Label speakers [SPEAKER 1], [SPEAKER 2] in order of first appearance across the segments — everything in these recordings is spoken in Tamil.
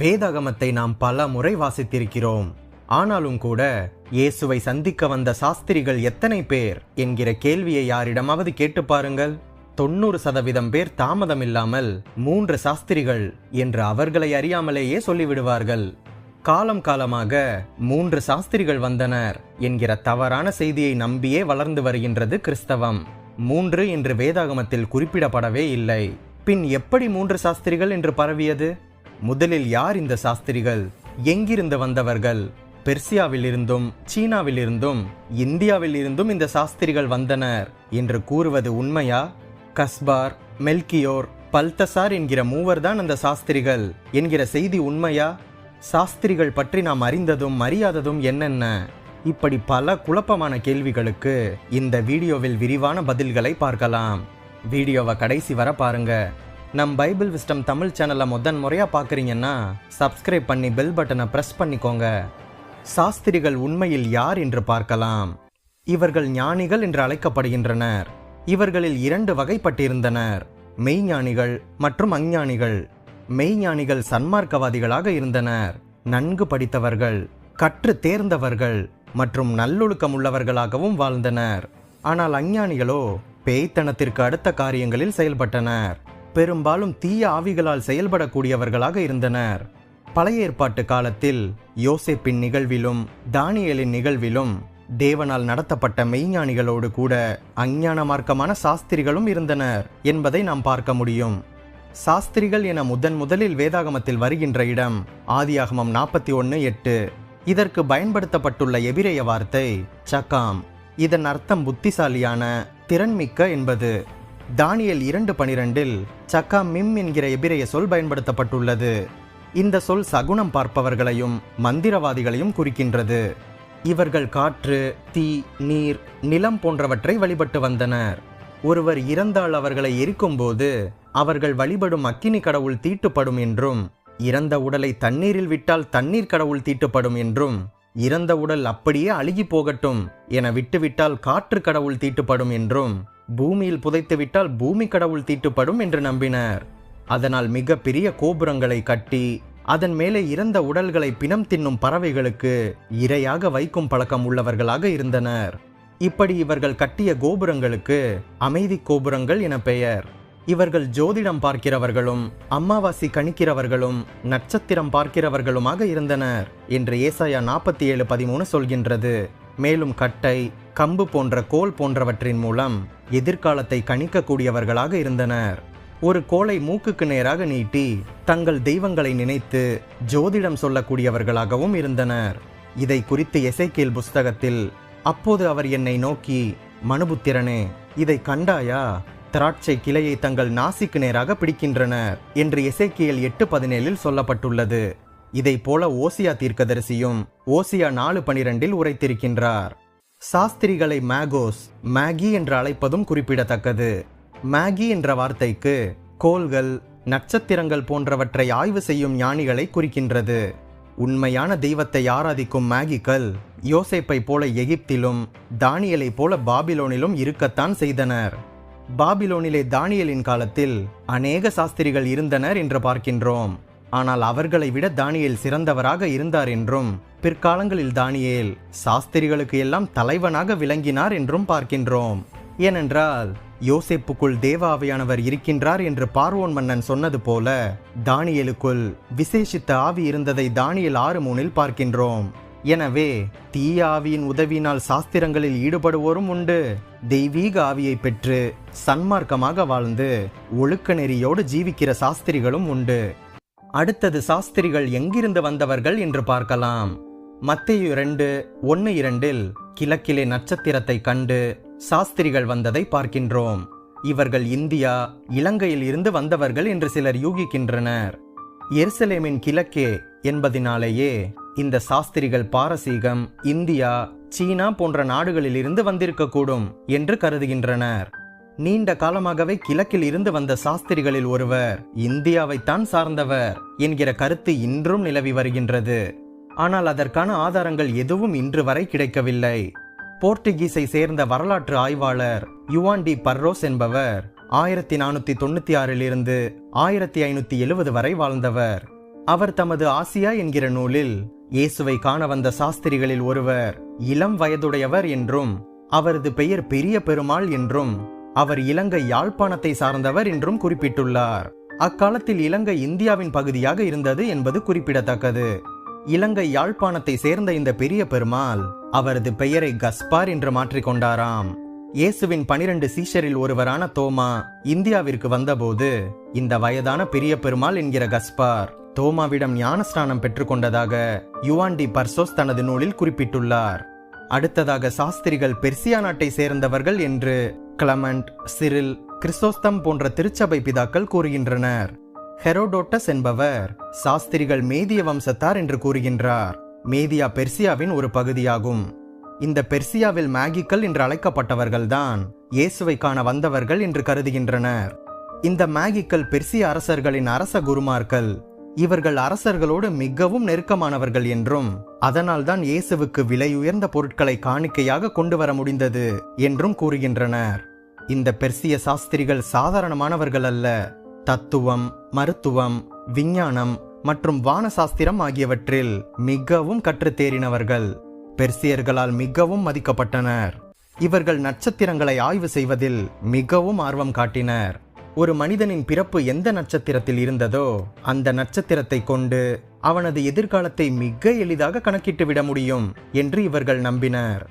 [SPEAKER 1] வேதாகமத்தை நாம் பல முறை வாசித்திருக்கிறோம். ஆனாலும் கூட இயேசுவை சந்திக்க வந்த சாஸ்திரிகள் எத்தனை பேர் என்கிற கேள்வியை யாரிடமாவது கேட்டு பாருங்கள். தொண்ணூறு சதவீதம் பேர் தாமதம் இல்லாமல் மூன்று சாஸ்திரிகள் என்று அவர்களை அறியாமலேயே சொல்லிவிடுவார்கள். காலம் காலமாக மூன்று சாஸ்திரிகள் வந்தனர் என்கிற தவறான செய்தியை நம்பியே வளர்ந்து வருகின்றது கிறிஸ்தவம். மூன்று என்று வேதாகமத்தில் குறிப்பிடப்படவே இல்லை. பின் எப்படி மூன்று சாஸ்திரிகள் என்று பரவியது? முதலில் யார் இந்த சாஸ்திரிகள்? எங்கிருந்து வந்தவர்கள்? பெர்சியாவில் இருந்தும் சீனாவில் இருந்தும் இந்தியாவில் இருந்தும் இந்த சாஸ்திரிகள் வந்தனர் என்று கூறுவது உண்மையா? கஸ்பார் மெல்கியோர் பல்தசார் என்கிற மூவர்தான் அந்த சாஸ்திரிகள் என்கிற செய்தி உண்மையா? சாஸ்திரிகள் பற்றி நாம் அறிந்ததும் அறியாததும் என்னென்ன? இப்படி பல குழப்பமான கேள்விகளுக்கு இந்த வீடியோவில் விரிவான பதில்களை பார்க்கலாம். வீடியோவை கடைசி வர பாருங்கள் நம் பைபிள் விஸ்டம் தமிழ் சேனலை முதன் முறையாக பார்க்குறீங்கன்னா சப்ஸ்கிரைப் பண்ணி பெல் பட்டனை பிரஸ் பண்ணிக்கோங்க. சாஸ்திரிகள் உண்மையில் யார் என்று பார்க்கலாம். இவர்கள் ஞானிகள் என்று அழைக்கப்படுகின்றனர். இவர்களில் இரண்டு வகைப்பட்டிருந்தனர். மெய்ஞானிகள் மற்றும் அஞ்ஞானிகள். மெய்ஞானிகள் சன்மார்க்கவாதிகளாக இருந்தனர். நன்கு படித்தவர்கள் கற்று தேர்ந்தவர்கள் மற்றும் நல்லொழுக்கம் உள்ளவர்களாகவும் வாழ்ந்தனர். ஆனால் அஞ்ஞானிகளோ பேய்த்தனத்திற்கு அடுத்த காரியங்களில் செயல்பட்டனர். பெரும்பாலும் தீய ஆவிகளால் செயல்படக்கூடியவர்களாக இருந்தனர். பழைய ஏற்பாட்டு காலத்தில் யோசேப்பின் நிகழ்விலும் தானியலின் நிகழ்விலும் தேவனால் நடத்தப்பட்ட மெய்ஞானிகளோடு கூட அஞ்ஞான மார்க்கமான சாஸ்திரிகளும் இருந்தனர் என்பதை நாம் பார்க்க முடியும். சாஸ்திரிகள் என முதன் முதலில் வேதாகமத்தில் வருகின்ற இடம் ஆதியாகமம் நாற்பத்தி ஒன்று எட்டு. இதற்கு பயன்படுத்தப்பட்டுள்ள எபிரேய வார்த்தை சக்காம் இதன் அர்த்தம் புத்திசாலியான திறன்மிக்க என்பது. தானியல் இரண்டு பனிரெண்டில் சக்கா மிம் என்கிற எபிரைய சொல் பயன்படுத்தப்பட்டுள்ளது. இந்த சொல் சகுனம் பார்ப்பவர்களையும் மந்திரவாதிகளையும் குறிக்கின்றது. இவர்கள் காற்று தீ நீர் நிலம் போன்றவற்றை வழிபட்டு வந்தனர். ஒருவர் இறந்தால் அவர்களை எரிக்கும்போது அவர்கள் வழிபடும் அக்கினி கடவுள் தீட்டுப்படும் என்றும் இறந்த உடலை தண்ணீரில் விட்டால் தண்ணீர் கடவுள் தீட்டுப்படும் என்றும் இறந்த உடல் அப்படியே அழுகி போகட்டும் என விட்டுவிட்டால் காற்று கடவுள் தீட்டுப்படும் என்றும் பூமியில் புதைத்துவிட்டால் பூமி கடவுள் தீட்டுப்படும் என்று நம்பினர். அதனால் மிக பெரிய கோபுரங்களை கட்டி அதன் மேலே இறந்த உடல்களை பிணம் தின்னும் பறவைகளுக்கு இரையாக வைக்கும் பழக்கம் உள்ளவர்களாக இருந்தனர். இப்படி இவர்கள் கட்டிய கோபுரங்களுக்கு அமைதி கோபுரங்கள் என பெயர். இவர்கள் ஜோதிடம் பார்க்கிறவர்களும் அம்மாவாசி கணிக்கிறவர்களும் நட்சத்திரம் பார்க்கிறவர்களுமாக இருந்தனர் என்று ஏசாயா நாற்பத்தி ஏழு பதிமூணு சொல்கின்றது. மேலும் கட்டை கம்பு போன்ற கோல் போன்றவற்றின் மூலம் எதிர்காலத்தை கணிக்கக்கூடியவர்களாக இருந்தனர். ஒரு கோலை மூக்குக்கு நேராக நீட்டி தங்கள் தெய்வங்களை நினைத்து ஜோதிடம் சொல்லக்கூடியவர்களாகவும் இருந்தனர். இதை குறித்து எசைக்கேல் புஸ்தகத்தில் அப்போது அவர் என்னை நோக்கி மனுபுத்திரனே இதை கண்டாயா? திராட்சை கிளையை தங்கள் நாசிக்கு நேராக பிடிக்கின்றனர் என்று எசைக்கியல் எட்டு பதினேழில் சொல்லப்பட்டுள்ளது. இதை போல ஓசியா தீர்க்கதரிசியும் ஓசியா நாலு பனிரெண்டில் உரைத்திருக்கின்றார். சாஸ்திரிகளை மேகோஸ் மேகி என்று அழைப்பதும் குறிப்பிடத்தக்கது. மேகி என்ற வார்த்தைக்கு கோள்கள் நட்சத்திரங்கள் போன்றவற்றை ஆய்வு செய்யும் ஞானிகளை குறிக்கின்றது. உண்மையான தெய்வத்தை ஆராதிக்கும் மேகிக்கள் யோசேப்பை போல எகிப்திலும் தானியலை போல பாபிலோனிலும் இருக்கத்தான் செய்தனர். பாபிலோனிலே தானியலின் காலத்தில் அநேக சாஸ்திரிகள் இருந்தனர் என்று பார்க்கின்றோம். ஆனால் அவர்களை விட தானியேல் சிறந்தவராக இருந்தார் என்றும் பிற்காலங்களில் தானியேல் சாஸ்திரிகளுக்கு எல்லாம் தலைவனாக விளங்கினார் என்றும் பார்க்கின்றோம். ஏனென்றால் யோசேப்புக்குள் தேவாவியானவர் இருக்கின்றார் என்று பார்வோன் மன்னன் சொன்னது போல தானியலுக்குள் விசேஷித்த ஆவி இருந்ததை தானியல் ஆறு மூணில் பார்க்கின்றோம். எனவே தீய ஆவியின் உதவியினால் சாஸ்திரங்களில் ஈடுபடுவோரும் உண்டு. தெய்வீக ஆவியை பெற்று சன்மார்க்கமாக வாழ்ந்து ஒழுக்க நெறியோடு ஜீவிக்கிற சாஸ்திரிகளும் உண்டு. அடுத்தது சாஸ்திரிகள் எங்கிருந்து வந்தவர்கள் என்று பார்க்கலாம். மத்தேயு இரண்டு ஒன்று இரண்டில் கிழக்கிலே நட்சத்திரத்தை கண்டு சாஸ்திரிகள் வந்ததை பார்க்கின்றோம். இவர்கள் இந்தியா இலங்கையில் இருந்து வந்தவர்கள் என்று சிலர் யூகிக்கின்றனர். எருசலேமின் கிழக்கே என்பதினாலேயே இந்த சாஸ்திரிகள் பாரசீகம் இந்தியா சீனா போன்ற நாடுகளில் இருந்து வந்திருக்கக்கூடும் என்று கருதுகின்றனர். நீண்ட காலமாகவே கிழக்கில் இருந்து வந்த சாஸ்திரிகளில் ஒருவர் இந்தியாவைத்தான் சார்ந்தவர் என்கிற கருத்து இன்றும் நிலவி வருகின்றது. ஆனால் அதற்கான ஆதாரங்கள் எதுவும் இன்று வரை கிடைக்கவில்லை. போர்த்துகீஸை சேர்ந்த வரலாற்று ஆய்வாளர் யுவான் டி பர்ரோஸ் என்பவர் ஆயிரத்தி நானூத்தி தொண்ணூத்தி ஆறிலிருந்து ஆயிரத்தி ஐநூத்தி எழுவது வரை வாழ்ந்தவர். அவர் தமது ஆசியா என்கிற நூலில் இயேசுவை காண வந்த சாஸ்திரிகளில் ஒருவர் இளம் வயதுடையவர் என்றும் அவரது பெயர் பெரிய பெருமாள் என்றும் அவர் இலங்கை யாழ்ப்பாணத்தை சார்ந்தவர் என்றும் குறிப்பிட்டுள்ளார். அக்காலத்தில் இலங்கை இந்தியாவின் பகுதியாக இருந்தது என்பது குறிப்பிடத்தக்கது. இலங்கை யாழ்ப்பாணத்தை சேர்ந்த இந்த பெரிய பெருமாள் அவரது பெயரை கஸ்பார் என்று மாற்றிக்கொண்டாராம் இயேசுவின் பனிரெண்டு சீஷரில் ஒருவரான தோமா இந்தியாவிற்கு வந்தபோது இந்த வயதான பெரிய பெருமாள் என்கிற கஸ்பார் தோமாவிடம் ஞானஸ்நானம் பெற்றுக்கொண்டதாக யுவாண்டி பர்சோஸ் தனது நூலில் குறிப்பிட்டுள்ளார். அடுத்ததாக சாஸ்திரிகள் பெர்சியா நாட்டை சேர்ந்தவர்கள் என்று கிளமண்ட் சிரில் கிறிஸ்தோஸ்தம் போன்ற திருச்சபை பிதாக்கள் கூறுகின்றனர். ஹெரோடோட்டஸ் என்பவர் சாஸ்திரிகள் மேதிய வம்சத்தார் என்று கூறுகின்றார். மேதியா பெர்சியாவின் ஒரு பகுதியாகும். இந்த பெர்சியாவில் மேகிக்கள் என்று அழைக்கப்பட்டவர்கள்தான் இயேசுவை காண வந்தவர்கள் என்று கருதுகின்றனர். இந்த மேகிக்கள் பெர்சிய அரசர்களின் அரச குருமார்கள் இவர்கள் அரசர்களோடு மிகவும் நெருக்கமானவர்கள் என்றும் அதனால்தான் இயேசுவுக்கு விலையுயர்ந்த பொருட்களை காணிக்கையாக கொண்டு வர முடிந்தது என்றும் கூறுகின்றனர். இந்த பெர்சிய சாஸ்திரிகள் சாதாரணமானவர்கள் அல்ல. தத்துவம் மருத்துவம் விஞ்ஞானம் மற்றும் வானசாஸ்திரம் ஆகியவற்றில் மிகவும் கற்றுத் தேறினவர்கள் பெர்சியர்களால் மிகவும் மதிக்கப்பட்டனர். இவர்கள் நட்சத்திரங்களை ஆய்வு செய்வதில் மிகவும் ஆர்வம் காட்டினர். ஒரு மனிதனின் பிறப்பு எந்த நட்சத்திரத்தில் இருந்ததோ அந்த நட்சத்திரத்தை கொண்டு அவனது எதிர்காலத்தை மிக எளிதாக கணக்கிட்டு விட முடியும் என்று இவர்கள் நம்பினர்.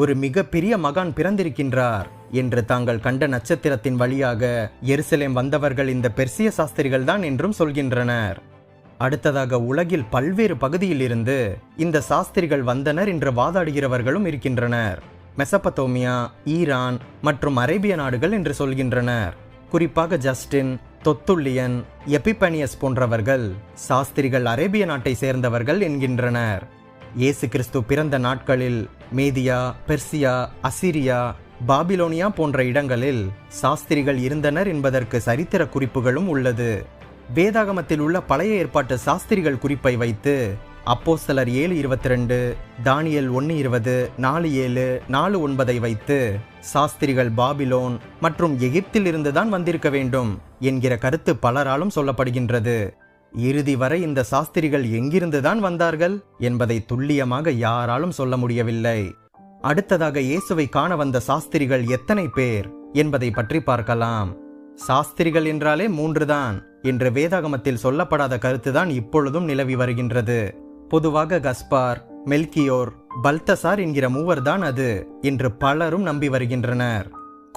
[SPEAKER 1] ஒரு மிக பெரிய மகான் பிறந்திருக்கின்றார் என்று தாங்கள் கண்ட நட்சத்திரத்தின் வழியாக எருசலேம் வந்தவர்கள் இந்த பெர்சிய சாஸ்திரிகள் தான் என்றும் சொல்கின்றனர். அடுத்ததாக உலகில் பல்வேறு பகுதியில் இருந்து இந்த சாஸ்திரிகள் வந்தனர் என்று வாதாடுகிறவர்களும் இருக்கின்றனர். மெசபத்தோமியா ஈரான் மற்றும் அரேபிய நாடுகள் என்று சொல்கின்றனர். குறிப்பாக ஜஸ்டின் தொத்துல்லியன் எபிபனியஸ் போன்றவர்கள் சாஸ்திரிகள் அரேபிய நாட்டை சேர்ந்தவர்கள் என்கின்றனர். இயேசு கிறிஸ்து பிறந்த நாட்களில் மேதியா பெர்சியா அசிரியா பாபிலோனியா போன்ற இடங்களில் சாஸ்திரிகள் இருந்தனர் என்பதற்கு சரித்திர குறிப்புகளும் உள்ளது. வேதாகமத்தில் உள்ள பழைய ஏற்பாட்டு சாஸ்திரிகள் குறிப்பை வைத்து அப்போஸ்தலர் ஏழு இருபத்தி ரெண்டு தானியல் ஒன்று இருபது நாலு ஏழு நாலு ஒன்பதை வைத்து சாஸ்திரிகள் பாபிலோன் மற்றும் எகிப்தில் இருந்துதான் வந்திருக்க வேண்டும் என்கிற கருத்து பலராலும் சொல்லப்படுகின்றது. இறுதி வரை இந்த சாஸ்திரிகள் எங்கிருந்துதான் வந்தார்கள் என்பதை துல்லியமாக யாராலும் சொல்ல முடியவில்லை. அடுத்ததாக இயேசுவை காண வந்த சாஸ்திரிகள் எத்தனை பேர் என்பதை பற்றி பார்க்கலாம். சாஸ்திரிகள் என்றாலே மூன்றுதான் என்று வேதாகமத்தில் சொல்லப்படாத கருத்துதான் இப்பொழுதும் நிலவி வருகின்றது. பொதுவாக கஸ்பார் மெல்கியோர் பல்தசார் என்கிற மூவர்தான் அது என்று பலரும் நம்பி வருகின்றனர்.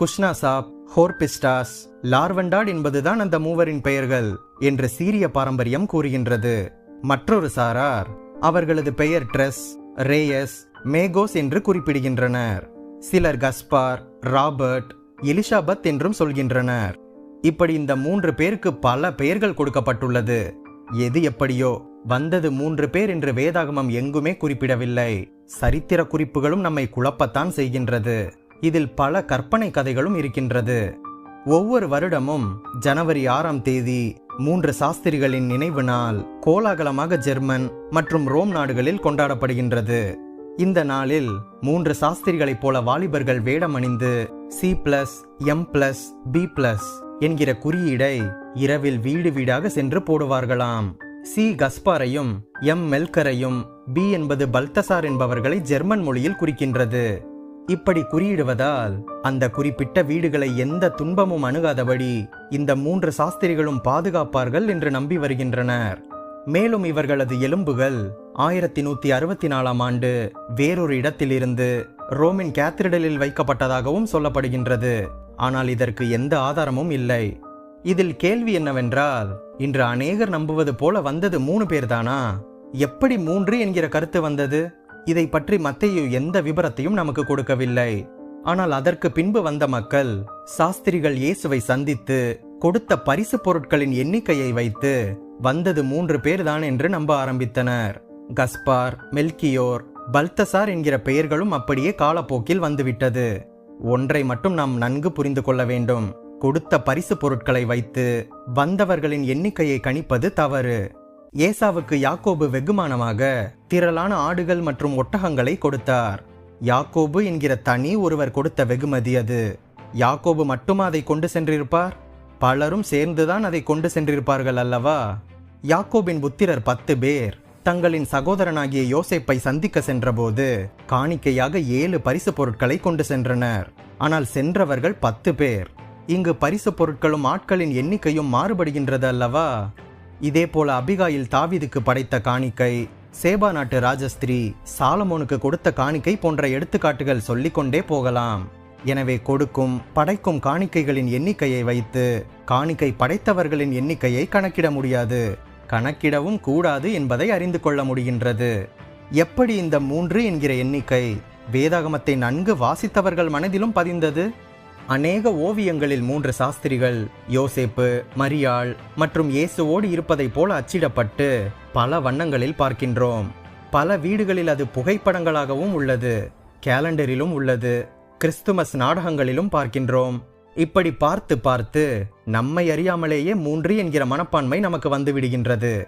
[SPEAKER 1] குஷ்னா சாப் ஹோர்பிஸ்டாஸ் லார்வண்டாட் என்பதுதான் அந்த மூவரின் பெயர்கள் என்று சீரிய பாரம்பரியம் கூறுகின்றது. மற்றொரு சாரார் அவர்களது பெயர் ட்ரெஸ் ரேயஸ் மேகோஸ் என்று குறிப்பிடுகின்றனர். சிலர் கஸ்பார் ராபர்ட் எலிஷாபத் என்றும் சொல்கின்றனர். இப்படி இந்த மூன்று பேருக்கு பல பெயர்கள் கொடுக்கப்பட்டுள்ளது. எது எப்படியோ வந்தது மூன்று பேர் என்று வேதாகமம் எங்குமே குறிப்பிடவில்லை. சரித்திர குறிப்புகளும் நம்மை குழப்பத்தான் செய்கின்றது. இதில் பல கற்பனை கதைகளும் இருக்கின்றது. ஒவ்வொரு வருடமும் ஜனவரி ஆறாம் தேதி மூன்று சாஸ்திரிகளின் நினைவு நாள் கோலாகலமாக ஜெர்மன் மற்றும் ரோம் நாடுகளில் கொண்டாடப்படுகின்றது. இந்த நாளில் மூன்று சாஸ்திரிகளைப் போல வாலிபர்கள் வேடம் அணிந்து C plus M plus B plus என்கிற குறியீடை இரவில் வீடு வீடாக சென்று போடுவார்களாம். சி கஸ்பாரையும் எம் மெல்கரையும் பி என்பது பல்தசார் என்பவர்களை ஜெர்மன் மொழியில் குறிக்கின்றது. இப்படி குறியிடுவதால் அந்த குறிப்பிட்ட வீடுகளை எந்த துன்பமும் அணுகாதபடி இந்த மூன்று சாஸ்திரிகளும் பாதுகாப்பார்கள் என்று நம்பி வருகின்றனர். மேலும் இவர்களது எலும்புகள் ஆயிரத்தி நூத்தி அறுபத்தி நாலாம் ஆண்டு வேறொரு இடத்திலிருந்து ரோமின் கேத்ரிடலில் வைக்கப்பட்டதாகவும் சொல்லப்படுகின்றது. ஆனால் இதற்கு எந்த ஆதாரமும் இல்லை. இதில் கேள்வி என்னவென்றால் இன்று அநேகர் நம்புவது போல வந்தது மூணு பேர் தானா எப்படி மூன்று என்கிற கருத்து வந்தது? இதை பற்றி மத்தையு எந்த விபரத்தையும் நமக்கு கொடுக்கவில்லை. ஆனால் அதற்கு பின்பு வந்த மக்கள் சாஸ்திரிகள் இயேசுவை சந்தித்து கொடுத்த பரிசு பொருட்களின் எண்ணிக்கையை வைத்து வந்தது மூன்று பேர்தான் என்று நம்ப ஆரம்பித்தனர். கஸ்பார் மெல்கியோர் பல்தசார் என்கிற பெயர்களும் அப்படியே காலப்போக்கில் வந்துவிட்டது. ஒன்றை மட்டும் நாம் நன்கு புரிந்து கொள்ள வேண்டும். கொடுத்த பரிசு பொருட்களை வைத்து வந்தவர்களின் எண்ணிக்கையை கணிப்பது தவறு. ஏசாவுக்கு யாக்கோபு வெகுமானமாக திரளான ஆடுகள் மற்றும் ஒட்டகங்களை கொடுத்தார். யாக்கோபு என்கிற தனி ஒருவர் கொடுத்த வெகுமதி அது. யாக்கோபு மட்டுமா அதை கொண்டு சென்றிருப்பார்? பலரும் சேர்ந்துதான் அதை கொண்டு சென்றிருப்பார்கள் அல்லவா? யாக்கோபின் புத்திரர் பத்து பேர் தங்களின் சகோதரனாகிய யோசைப்பை சந்திக்க சென்றபோது காணிக்கையாக ஏழு பரிசு பொருட்களை கொண்டு சென்றனர். ஆனால் சென்றவர்கள் பத்து பேர். இங்கு பரிசு பொருட்களும் ஆட்களின் எண்ணிக்கையும் மாறுபடுகின்றது அல்லவா இதே போல அபிகாயில் தாவிதுக்கு படைத்த காணிக்கை சேபா நாட்டு ராஜஸ்திரி சாலமோனுக்கு கொடுத்த காணிக்கை போன்ற எடுத்துக்காட்டுகள் சொல்லிக்கொண்டே போகலாம். எனவே கொடுக்கும் படைக்கும் காணிக்கைகளின் எண்ணிக்கையை வைத்து காணிக்கை படைத்தவர்களின் எண்ணிக்கையை கணக்கிட முடியாது. கணக்கிடவும் கூடாது என்பதை அறிந்து கொள்ள முடிகின்றது. எப்படி இந்த மூன்று என்கிற எண்ணிக்கை? வேதாகமத்தை நன்கு வாசித்தவர்கள் மனதிலும் பதிந்தது? அநேக ஓவியங்களில் மூன்று சாஸ்திரிகள் யோசேப்பு மரியாள் மற்றும் இயேசுவோடு இருப்பதைப் போல அச்சிடப்பட்டு பல வண்ணங்களில் பார்க்கின்றோம். பல வீடுகளில் அது புகைப்படங்களாகவும் உள்ளது. கேலண்டரிலும் உள்ளது. கிறிஸ்துமஸ் நாடகங்களிலும் பார்க்கின்றோம். இப்படி பார்த்து பார்த்து நம்மை அறியாமலேயே மூன்று என்கிற மனப்பான்மை நமக்கு வந்து விடுகின்றது.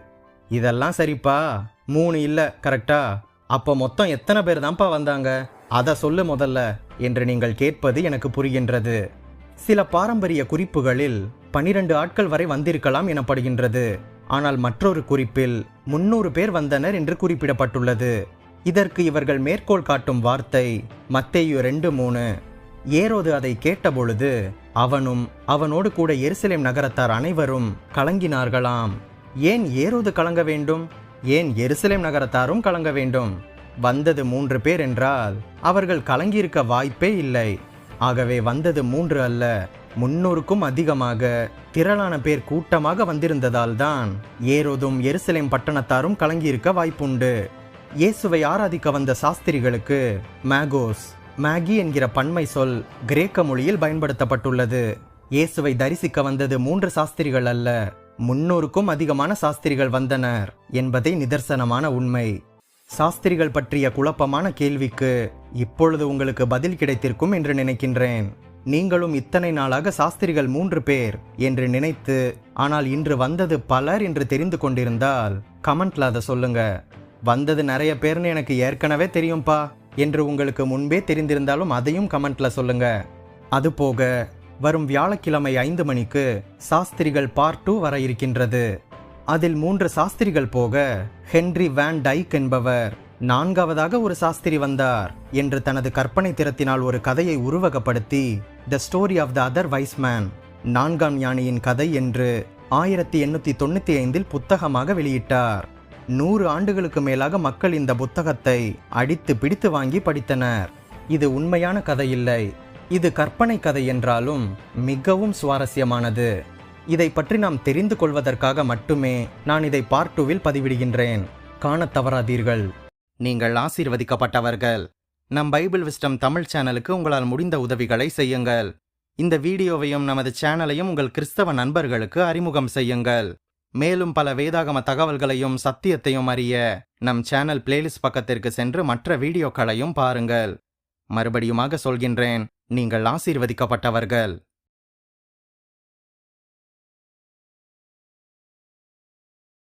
[SPEAKER 1] இதெல்லாம் சரிப்பா? மூணு இல்ல கரெக்டா? அப்போ மொத்தம் எத்தனை பேர் தான்ப்பா வந்தாங்க? அதை சொல்லு முதல்ல. என்று நீங்கள் கேட்பது எனக்கு புரிகின்றது. சில பாரம்பரிய குறிப்புகளில் பனிரெண்டு ஆட்கள் வரை வந்திருக்கலாம் எனப்படுகின்றது. ஆனால் மற்றொரு குறிப்பில் முன்னூறு பேர் வந்தனர் என்று குறிப்பிடப்பட்டுள்ளது. இதற்கு இவர்கள் மேற்கோள் காட்டும் வார்த்தை மத்தேயு ரெண்டு மூணு. ஏரோது அதை கேட்டபொழுது அவனும் அவனோடு கூட எருசலேம் நகரத்தார் அனைவரும் கலங்கினார்களாம். ஏன் ஏரோது கலங்க வேண்டும்? ஏன் எருசலேம் நகரத்தாரும் கலங்க வேண்டும்? வந்தது மூன்று பேர் என்றால் அவர்கள் கலங்கியிருக்க வாய்ப்பே இல்லை. ஆகவே வந்தது மூன்று அல்ல முன்னூறுக்கும் அதிகமாக திரளான பேர் கூட்டமாக வந்திருந்ததால் தான் ஏரோதும் எருசலேம் பட்டணத்தாரும் கலங்கியிருக்க வாய்ப்புண்டு. இயேசுவை ஆராதிக்க வந்த சாஸ்திரிகளுக்கு மேகோஸ் மேகி என்கிற பன்மை சொல் கிரேக்க மொழியில் பயன்படுத்தப்பட்டுள்ளது. இயேசுவை தரிசிக்க வந்தது மூன்று சாஸ்திரிகள் அல்ல முன்னூறுக்கும் அதிகமான சாஸ்திரிகள் வந்தனர் என்பதே நிதர்சனமான உண்மை. சாஸ்திரிகள் பற்றிய குழப்பமான கேள்விக்கு இப்பொழுது உங்களுக்கு பதில் கிடைத்திருக்கும் என்று நினைக்கின்றேன். நீங்களும் இத்தனை நாளாக சாஸ்திரிகள் மூன்று பேர் என்று நினைத்து ஆனால் இன்று வந்தது பலர் என்று தெரிந்து கொண்டிருந்தால் கமெண்ட்ல அதை சொல்லுங்க. வந்தது நிறைய பேர்னு எனக்கு ஏற்கனவே தெரியும்பா என்று உங்களுக்கு முன்பே தெரிந்திருந்தாலும் அதையும் கமெண்ட்ல சொல்லுங்க. அதுபோக வரும் வியாழக்கிழமை ஐந்து மணிக்கு சாஸ்திரிகள் பார்ட் டூ வர இருக்கின்றது. அதில் மூன்று சாஸ்திரிகள் போக ஹென்றி வேன் டைக் என்பவர் நான்காவதாக ஒரு சாஸ்திரி வந்தார் என்று தனது கற்பனை திறத்தினால் ஒரு கதையை உருவகப்படுத்தி the story of the other wise man நான்காம் யானையின் கதை என்று ஆயிரத்தி எண்ணூற்றி தொண்ணூற்றி ஐந்தில் புத்தகமாக வெளியிட்டார். நூறு ஆண்டுகளுக்கு மேலாக மக்கள் இந்த புத்தகத்தை அடித்து பிடித்து வாங்கி படித்தனர். இது உண்மையான கதை இல்லை இது கற்பனை கதை என்றாலும் மிகவும் சுவாரஸ்யமானது. இதை பற்றி நாம் தெரிந்து கொள்வதற்காக மட்டுமே நான் இதை பார்ட் டூவில் பதிவிடுகின்றேன். காணத் தவறாதீர்கள். நீங்கள் ஆசீர்வதிக்கப்பட்டவர்கள். நம் பைபிள் விஸ்டம் தமிழ் சேனலுக்கு உங்களால் முடிந்த உதவிகளை செய்யுங்கள். இந்த வீடியோவையும் நமது சேனலையும் உங்கள் கிறிஸ்தவ நண்பர்களுக்கு அறிமுகம் செய்யுங்கள். மேலும் பல வேதாகம தகவல்களையும் சத்தியத்தையும் அறிய நம் சேனல் பிளேலிஸ்ட் பக்கத்திற்கு சென்று மற்ற வீடியோக்களையும் பாருங்கள். மறுபடியுமாக சொல்கின்றேன் நீங்கள் ஆசீர்வதிக்கப்பட்டவர்கள்.